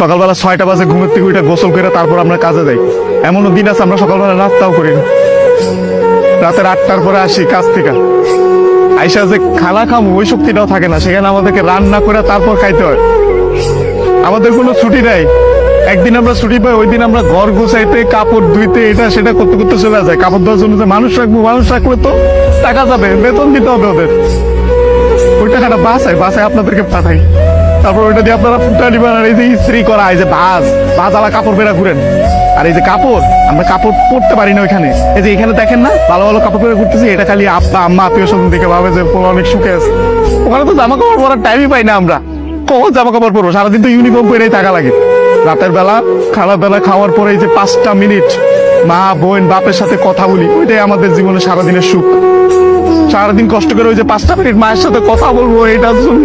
সকালবেলা ছয়টা বাজে ঘুমের থেকে উঠে গোসল করে তারপর আমরা কাজে যাই। এমনও দিন আছে, আমরা সকালবেলা নাস্তাও করি না। রাতের আটটার পরে আসি কাজ থেকে। আইসা যে খানা খামো, ওই শক্তিটাও থাকে না। সেখানে আমাদেরকে রান্না করে তারপর খাইতে হয়। আমাদের কোনো ছুটি নাই। একদিন আমরা ছুটি পাই, ওই দিন আমরা ঘর গোছাইতে, কাপড় ধুইতে, এটা সেটা করতে করতে চলে যায়। কাপড় ধোয়ার জন্য যে মানুষ রাখব, মানুষ রাখলে তো টাকা যাবে, বেতন দিতে হবে ওদের। ওই টাকাটা বাসায় বাসায় আপনাদেরকে পাঠাই। তারপর ওইটা দিয়ে আপনারা ফুটা নিবেন আর এই যে ইস্ত্রি করা, এই যে ভাজ আলা কাপড় বেরা ঘুরেন। আর এই যে কাপড়, আমরা কাপড় পরতে পারি না ওইখানে। এই যে এখানে দেখেন না, ভালো ভালো কাপড় পরে ঘুরতেছি, এটা খালি আব্বা, আম্মা, আত্মীয় স্বজন দেখে ভাবে যে অনেক সুখে আছে। ওখানে তো জামা কাপড় পরার টাইমই পাই না আমরা। কখন জামা কাপড় পরবো? সারাদিন তো ইউনিফর্ম পরেই টাকা লাগে। রাতের বেলা খারাপ বেলা, খাওয়ার পরে এই যে পাঁচটা মিনিট মা, বোন, বাপের সাথে কথা বলি, ওইটাই আমাদের জীবনে সারাদিনের সুখ। সারাদিন কষ্ট করে ওই যে পাঁচটা মিনিট মায়ের সাথে কথা বলব, এটার জন্য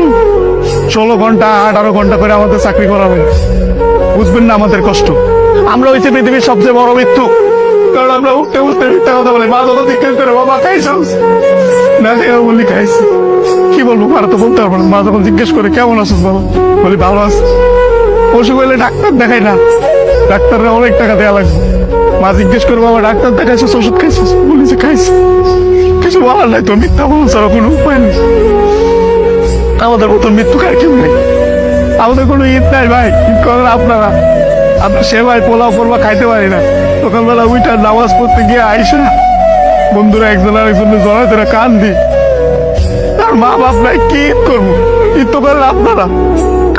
ষোলো ঘণ্টা, আঠারো ঘণ্টা করে আমাদের চাকরি করা হয়। বুঝবেন না আমাদের কষ্ট। আমরা হয়েছে পৃথিবীর সবচেয়ে বড় মৃত্যু কারণ আমরা উঠতে উঠতে মিথ্যা কথা বলি। মা যত জিজ্ঞেস করে বাবা খাইছাম না দেখে বলি খাইছি। কি বলব, মারা তো বলতে পারব না। মা যখন জিজ্ঞেস করে, কেমন আছিস বাবা? বলি, ভালো আছি। অসুখ হইলে ডাক্তার দেখাই না। ডাক্তাররা অনেক টাকা দেওয়া লাগবে। মা জিজ্ঞেস করে, বাবা, ডাক্তার দেখাইছিস ওষুধ খাইছিস বলি যে, খাইছি। কিছু বলার নাই তো, মিথ্যা বলুন ছাড়া কোনো উপায় নেই। আমাদের মতো মৃত্যু কার কেউ নেই? আমাদের কোনো ঈদ নাই ভাই, ঈদ করেন আপনারা। আমরা সেবাই পোলাও পরবা খাইতে পারি না। সকালবেলা উইটা নামাজ পড়তে গিয়ে আইসা বন্ধুরা একজন আরেকজনের জড়াই ধরে কান দি তার মা বাপ নাই, কি ঈদ করব? ঈদ তো করেন আপনারা।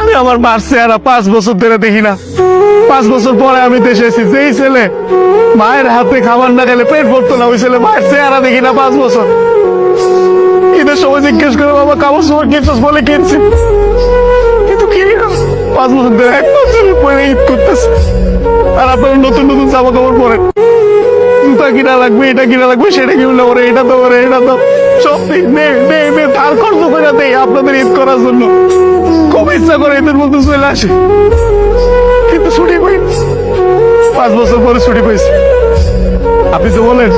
আমি আমার মার চেহারা পাঁচ বছর ধরে দেখি না। পাঁচ বছর পরে আমি দেশে এসেছি। যেই ছেলে মায়ের হাতে খাবার না খেলে পেট ভরতো না, ওই ছেলে মায়ের চেহারা দেখি না পাঁচ বছর। জিজ্ঞেস করে, বাবা বলে কিন্তু পাঁচ বছর ধরে এক বছর পরে ঈদ করতেছে। আর নতুন নতুন জামা কাপড় জুতা কিনা লাগবে, এটা কিনা লাগবে, সেটা এটা তো এটা তো সব নে নে নে ধার খরচ করে দেই আপনাদের ঈদ করার জন্য। খুব ইচ্ছা করে ঈদের মধ্যে চলে আসে। কিন্তু ছুটি পাই পাঁচ বছর পরে ছুটি পাইছি। আপনি তো বলেন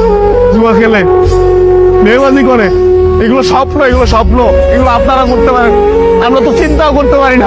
জুয়া খেলে মেয়েবাজি করে। এগুলো স্বপ্ন এগুলো স্বপ্ন। এগুলো আপনারা করতে পারেন। আমরা তো চিন্তাও করতে পারি না।